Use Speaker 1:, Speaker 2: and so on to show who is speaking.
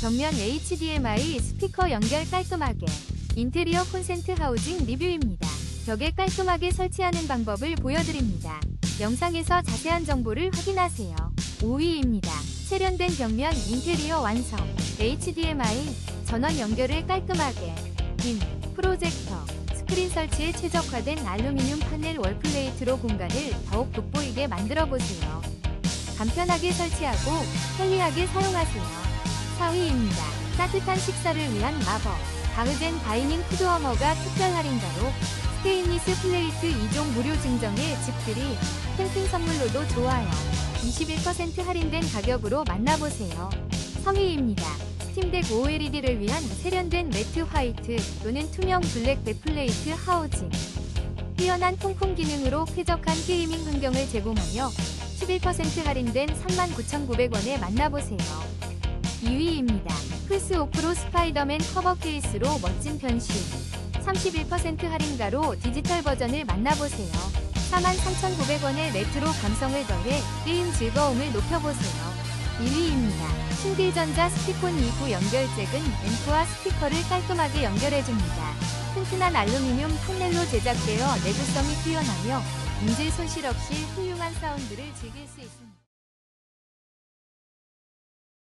Speaker 1: 벽면 HDMI 스피커 연결 깔끔하게 인테리어 콘센트 하우징 리뷰입니다. 벽에 깔끔하게 설치하는 방법을 보여드립니다. 영상에서 자세한 정보를 확인하세요. 5위입니다. 세련된 벽면 인테리어 완성 HDMI 전원 연결을 깔끔하게 빔 프로젝터 스크린 설치에 최적화된 알루미늄 파넬 월플레이트로 공간을 더욱 돋보이게 만들어 보세요. 간편하게 설치하고 편리하게 사용하세요. 4위입니다. 따뜻한 식사를 위한 마법. 바흐젠 다이닝 푸드워머가 특별 할인가로 스테인리스 플레이트 2종 무료 증정의 집들이 캠핑 선물로도 좋아요. 21% 할인된 가격으로 만나보세요. 3위입니다. 스팀덱 OLED를 위한 세련된 매트 화이트 또는 투명 블랙 백플레이트 하우징. 뛰어난 통풍 기능으로 쾌적한 게이밍 환경을 제공하며 11% 할인된 39,900원에 만나보세요. 2위입니다. 플스 오프로 스파이더맨 커버 케이스로 멋진 변신. 31% 할인가로 디지털 버전을 만나보세요. 43,900원의 레트로 감성을 더해 게임 즐거움을 높여보세요. 1위입니다. 신길전자 스피콘 2구 연결잭은 앰프와 스피커를 깔끔하게 연결해줍니다. 튼튼한 알루미늄 판넬로 제작되어 내구성이 뛰어나며 인질 손실 없이 훌륭한 사운드를 즐길 수 있습니다.